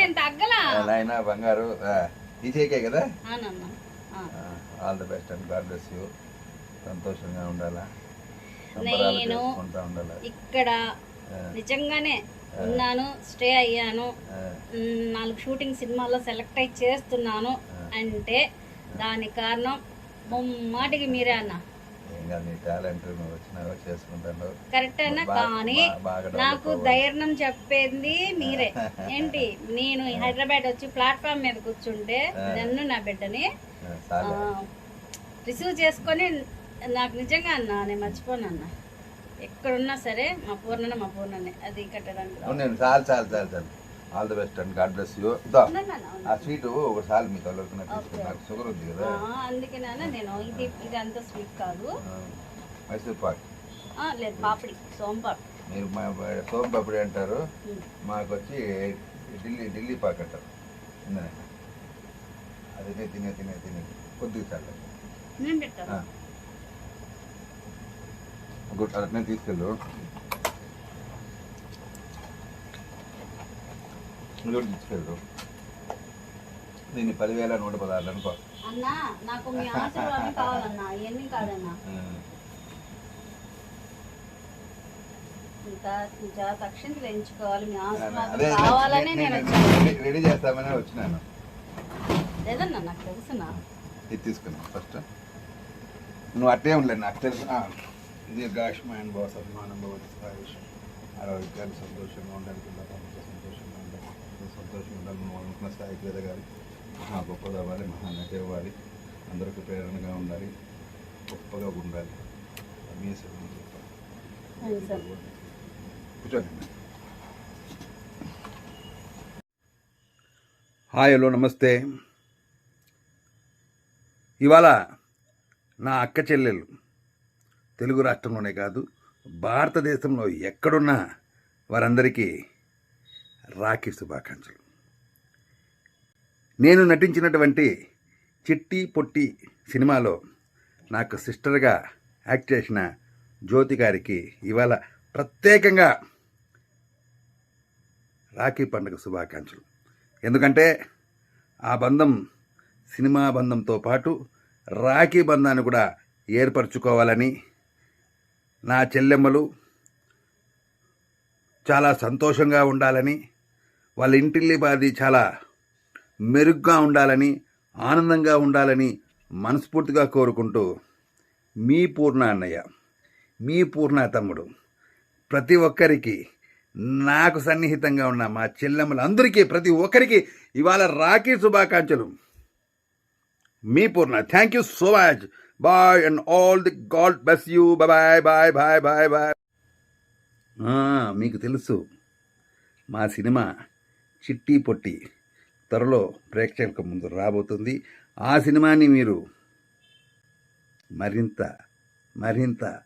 నేను తగ్గలా? నాయన బంగారు కదా. All the best and God bless you. సంతోషంగా ఉండాలా? నేను ఇక్కడ నిజంగానే ఉన్నాను స్టే అయ్యాను. నాలుగు షూటింగ్ సినిమాల్లో సెలెక్ట్ అయి చేస్తున్నాను అంటే దానికి కారణం ముమ్మాటికి మీరే అన్న. నీ టాలెంట్ నువ్వు వచ్చినావో చేసుకుంటాను. కరెక్ట్ అయినా బా- కానీ నాకు. ధైర్యం చెప్పేది మీరే. ఏంటి? నేను హైదరాబాద్ వచ్చి ప్లాట్ఫామ్ మీద కూర్చుంటే నన్ను నా బిడ్డని రిసీవ్ చేసుకొని నాకు నిజంగా అన్న నేను మర్చిపోను అన్న. ఎక్కడున్నా సరే మా పూర్ణనే మా పూర్ణనే. అది కట్టడానికి చాలు చాలు చాలు చాలు all the best and God bless you ఆ స్వీట్ ఒకసారి మీ తొలగిన తీసుకుని నాకు షుగర్ ఉంది కదా. అందుకే నాన్న నేను ఇది ఇది అంత స్వీట్ కాదు. మైసూర్ పాక్. లేదు పాపిడి సోంపాపిడి మీరు మా సోమ్ పప్పుడి అంటారు. మాకు వచ్చి ఢిల్లీ ఢిల్లీ పాక్ అంటారు. అది తినే తినే తినే కొద్దిగా చాలు. నేను గుడ్ అట్నే తీసుకెళ్ళు. ఇది కూడా తీసుకెళ్ళు దీన్ని పదివేల నూట పదహారు అనుకో. అన్న నాకు మీ ఆశీర్వాదం కావాలన్నా ఇవన్నీ కాదన్నా. రెడీ- చేస్తామని వచ్చినాను. లేదన్నా నాకు తెలుసునా ఇది తీసుకున్నాను ఫస్ట్. నువ్వు అట్టే ఉండలేదు నాకు తెలుసు. దీర్ఘాయుష్మాన్ బాస్ అభిమానం భవతి ఆరోగ్యాలు సంతోషంగా ఉండాలి ఉండాలి సంతోషంగా ఉండాలి. నువ్వు అనుకున్న స్థాయికి ఎదగాలి మహా గొప్పది అవ్వాలి మహా నటి అవ్వాలి అందరికీ ప్రేరణగా ఉండాలి గొప్పగా ఉండాలి. మీ కూర్చోండి. హాయ్ హలో నమస్తే. ఇవాళ నా అక్క చెల్లెలు తెలుగు రాష్ట్రంలోనే కాదు భారతదేశంలో ఎక్కడున్నా వారందరికీ రాఖీ శుభాకాంక్షలు. నేను నటించినటువంటి చిట్టి పొట్టి సినిమాలో నాకు సిస్టర్గా యాక్ట్ చేసిన జ్యోతి గారికి ఇవాళ ప్రత్యేకంగా రాఖీ పండుగ శుభాకాంక్షలు. ఎందుకంటే ఆ బంధం సినిమా బంధంతో పాటు రాఖీ బంధాన్ని కూడా ఏర్పరచుకోవాలని నా చెల్లెమ్మలు చాలా సంతోషంగా ఉండాలని వాళ్ళ ఇంటిల్లి బాది చాలా మెరుగ్గా ఉండాలని ఆనందంగా ఉండాలని మనస్ఫూర్తిగా కోరుకుంటూ మీ పూర్ణ అన్నయ్య మీ పూర్ణ తమ్ముడు ప్రతి ఒక్కరికి నాకు సన్నిహితంగా ఉన్న మా చెల్లెమ్మలందరికీ ప్రతి ఒక్కరికి ఇవాళ రాఖీ శుభాకాంక్షలు. మీ Purna thank you so much bye and all the God bless you bye bye bye bye bye మీకు తెలుసు మా సినిమా చిట్టి పొట్టి. త్వరలో ప్రేక్షకుల ముందు రాబోతుంది. ఆ సినిమాని మీరు మరింత మరింత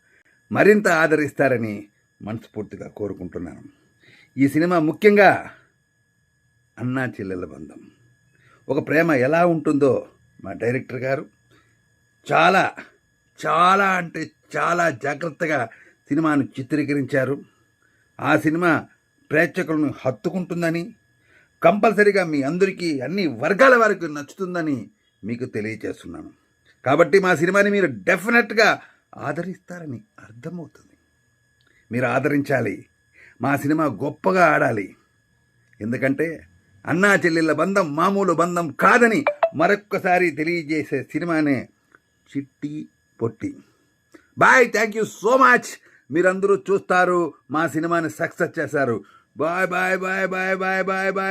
మరింత ఆదరిస్తారని మనస్ఫూర్తిగా కోరుకుంటున్నాను. ఈ సినిమా ముఖ్యంగా అన్నా చెల్లెల బంధం. ఒక ప్రేమ ఎలా ఉంటుందో మా డైరెక్టర్ గారు చాలా చాలా అంటే చాలా జాగ్రత్తగా సినిమాను చిత్రీకరించారు. ఆ సినిమా ప్రేక్షకులను హత్తుకుంటుందని కంపల్సరీగా మీ అందరికీ అన్ని వర్గాల వారికి నచ్చుతుందని మీకు తెలియజేస్తున్నాను కాబట్టి మా సినిమాని మీరు డెఫినెట్గా ఆదరిస్తారని అర్థమవుతుంది. మీరు ఆదరించాలి. మా సినిమా గొప్పగా ఆడాలి. ఎందుకంటే అన్నా చెల్లెళ్ళ బంధం మామూలు బంధం కాదని మరొక్కసారి తెలియజేసే సినిమానే Chitti Potti. Bye thank you so much. మీరందరూ చూస్తారు మా సినిమాని సక్సెస్ చేశారు. Bye bye bye bye bye bye bye.